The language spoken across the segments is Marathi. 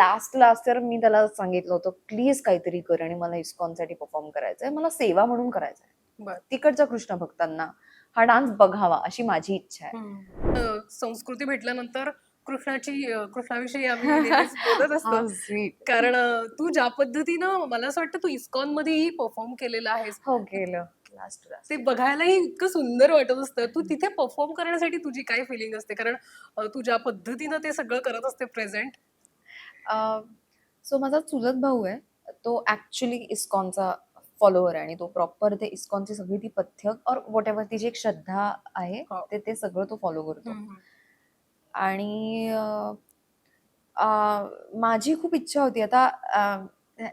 लास्ट लास्ट तर मी त्याला सांगितलं होतं प्लीज काहीतरी कर आणि मला इस्कॉनसाठी परफॉर्म करायचंय. मला सेवा म्हणून करायचंय. तिकडच्या कृष्ण भक्तांना हा डान्स बघावा अशी माझी इच्छा आहे. संस्कृती भेटल्यानंतर कृष्णाची कृष्णाविषयी आम्ही बोलत असतो. कारण तू ज्या पद्धतीनं मला असं वाटतं तू इस्कॉन मध्येही परफॉर्म केलेला आहेस. हो लास्ट ते बघायलाही इतकं सुंदर वाटत असतं. तू तिथे परफॉर्म करण्यासाठी तुझी काय फिलिंग असते? कारण तू ज्या पद्धतीनं ते सगळं करत असते प्रेझेंट सो माझा चुलत भाऊ आहे तो ऍक्च्युली इस्कॉनचा फॉलोअर आहे आणि तो प्रॉपर ते इस्कॉनची सगळी ती पथ्य और वॉट एव्हर तिची एक श्रद्धा आहे हो. ते ते सगळं तो फॉलो करतो. आणि माझी खूप इच्छा होती. आता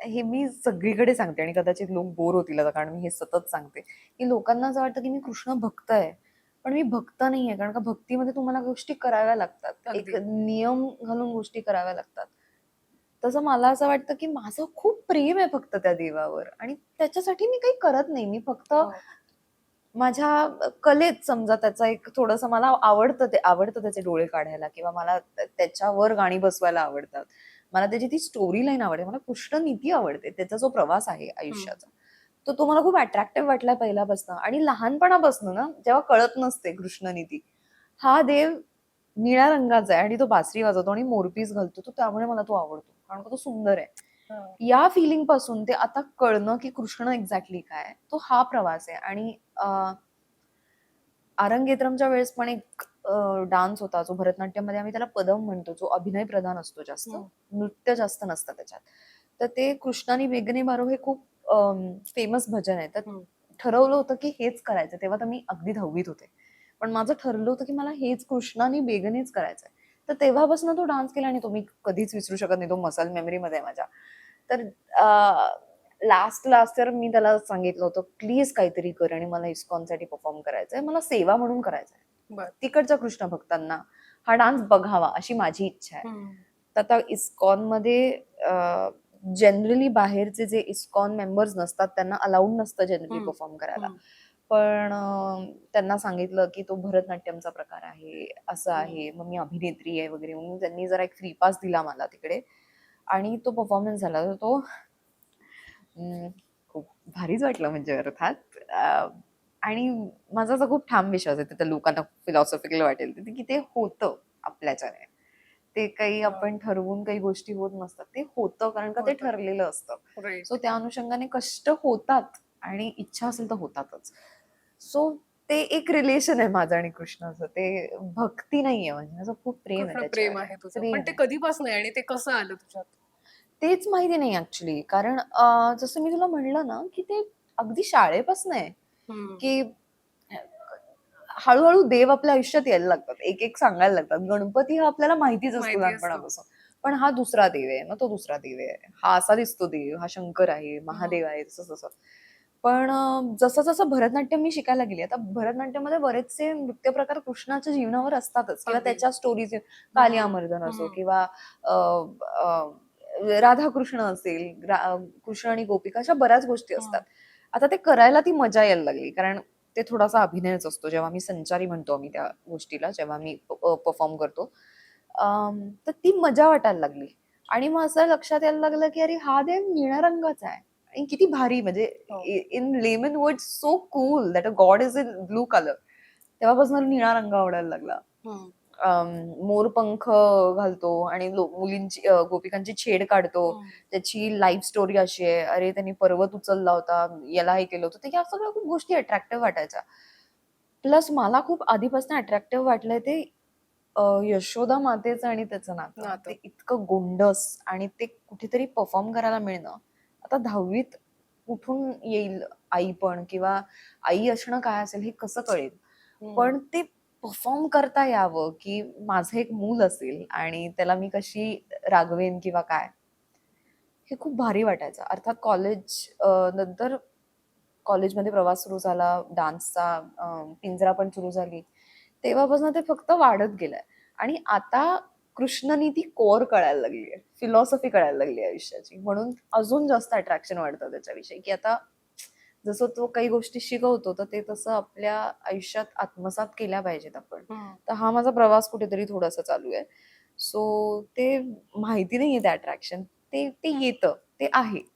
हे मी सगळीकडे सांगते आणि कदाचित लोक बोर होतील आता कारण मी हे सतत सांगते. की लोकांना असं वाटतं की मी कृष्ण भक्त आहे पण मी भक्त नाहीये. कारण का भक्तीमध्ये तुम्हाला गोष्टी कराव्या लागतात. एक. नियम घालून गोष्टी कराव्या लागतात. तसं मला असं वाटतं की माझं खूप प्रेम आहे फक्त त्या देवावर. आणि त्याच्यासाठी मी काही करत नाही. मी फक्त हो. माझ्या कलेत समजा त्याचा एक थोडस मला आवडतं ते आवडतं त्याचे डोळे काढायला किंवा मला त्या- त्याच्यावर गाणी बसवायला आवडतात. मला त्याची ती स्टोरी लाईन आवडते. मला कृष्ण नीती आवडते. त्याचा जो प्रवास आहे आयुष्याचा. तो तो मला खूप अट्रॅक्टिव्ह वाटला पहिल्यापासून. आणि लहानपणापासून ना जेव्हा कळत नसते कृष्ण नीती हा देव निळ्या रंगाचा आहे आणि तो बासरी वाजवतो आणि मोरपीस घालतो. तो त्यामुळे मला तो आवडतो. कारण का तो सुंदर आहे. या फिलिंगपासून ते आता कळणं की कृष्ण एक्झॅक्टली काय तो हा प्रवास आहे. आणि आरंगेत्रमच्या वेळेस पण एक डान्स होता जो भरतनाट्यममध्ये आम्ही त्याला पदम म्हणतो जो अभिनय प्रधान असतो जास्त. हम्म. नृत्य जास्त नसतं त्याच्यात. तर ते कृष्णानी बेगने मारो हे खूप फेमस भजन आहे. तर हम्म. ठरवलं होतं की हेच करायचं. तेव्हा तर मी अगदी दहावीत होते. पण माझं ठरलं होतं की मला हेच कृष्णानी बेगनेच करायचंय. तर तेव्हापासून तो डान्स केला आणि तो मी कधीच विसरू शकत नाही. तो मसल मेमरीमध्ये माझ्या. तर लास्ट लास्ट तर मी त्याला सांगितलं होतं प्लीज काहीतरी कर आणि मला इस्कॉनसाठी परफॉर्म करायचंय. मला सेवा म्हणून करायचंय. तिकडच्या कृष्ण भक्तांना हा डान्स बघावा अशी माझी इच्छा आहे. तर आता इस्कॉनमध्ये जनरली बाहेरचे जे इस्कॉन मेंबर्स नसतात त्यांना अलाउड नसतं जनरली. परफॉर्म करायला. पण त्यांना सांगितलं की तो भरतनाट्यमचा प्रकार आहे असं. आहे मग मी अभिनेत्री आहे वगैरे म्हणून त्यांनी जरा एक फ्री पास दिला मला तिकडे आणि तो परफॉर्मन्स झाला तर तो खूप भारीच वाटलं म्हणजे अर्थात आणि माझा असा खूप ठाम विश्वास आहे तिथे लोकांना फिलॉसॉफिकल वाटेल तिथे की ते होतं आपल्याच्याने ते काही. आपण ठरवून काही गोष्टी होत नसतात ते होतं कारण का ते. ठरलेलं असतं सो त्या अनुषंगाने कष्ट होतात आणि इच्छा असेल तर होतातच सो ते एक रिलेशन आहे माझं आणि कृष्णाचं. ते भक्ती नाहीये म्हणजे. माझं खूप प्रेम आहे प्रेम. आहे तुझं? पण ते. कधीपासून आहे आणि ते कसं आलं तुझ्यात? तेच माहिती नाही ऍक्च्युली कारण जसं मी तुला म्हणलं ना की ते अगदी शाळेपासून आहे. की हळूहळू देव आपल्या आयुष्यात यायला लागतात. एक एक सांगायला लागतात. गणपती हा आपल्याला माहितीच असतो. लहानपणापासून. पण हा दुसरा देव आहे. मग तो दुसरा देव आहे. हा असा दिसतो देव. हा शंकर आहे. महादेव आहे. तसं तसं. पण जसं जसं भरतनाट्यम मी शिकायला गेली आता भरतनाट्यममध्ये बरेचसे नृत्य प्रकार कृष्णाच्या जीवनावर असतातच. किंवा. त्याच्या स्टोरीज कालियामर्दन असो. किंवा राधाकृष्ण असेल कृष्ण आणि गोपिका अशा बऱ्याच गोष्टी असतात. आता ते करायला ती मजा यायला लागली कारण ते थोडासा अभिनयच असतो. जेव्हा मी संचारी म्हणतो आम्ही त्या गोष्टीला जेव्हा मी परफॉर्म करतो. तर ती मजा वाटायला लागली. आणि मग असं लक्षात यायला लागलं की अरे हा देव निळ्या रंगाचा आहे. आणि किती भारी म्हणजे हो. In lemon word so cool that a god is in blue colour तेव्हापासून निळा रंग आवडायला लागला. मोरपंख घालतो आणि मुलींची गोपिकांची छेड काढतो. त्याची लाईफ स्टोरी अशी आहे. अरे त्यांनी पर्वत उचलला होता याला हे केलं होतं. या सगळ्या खूप गोष्टी अट्रॅक्टिव्ह वाटायच्या. प्लस मला खूप आधीपासून अट्रॅक्टिव्ह वाटलंय ते यशोदा मातेचं आणि त्याचं नातं. नातं. ते इतकं गोंडस आणि ते कुठेतरी परफॉर्म करायला मिळणं. आता दहावीत कुठून येईल आई पण किंवा आई असणं काय असेल हे कसं कळेल? पण ते परफॉर्म करता यावं की माझं एक मूल असेल आणि त्याला मी कशी रागवेन किंवा काय? हे खूप भारी वाटायचं. अर्थात कॉलेज नंतर कॉलेजमध्ये प्रवास सुरू झाला डान्सचा पिंजरा पण सुरू झाली. तेव्हापासून ते फक्त वाढत गेलंय. आणि आता कृष्णनी ती कोर कळायला लागली आहे फिलॉसॉफी कळायला लागली आहे आयुष्याची. म्हणून अजून जास्त अट्रॅक्शन वाढतं त्याच्याविषयी. की आता जसं तो काही गोष्टी शिकवतो तर ते तसं आपल्या आयुष्यात आत्मसात केल्या पाहिजेत आपण. तर हा माझा प्रवास कुठेतरी थोडासा चालू आहे. सो ते माहिती नाहीये ते अट्रॅक्शन ते ते येतं. ते आहे.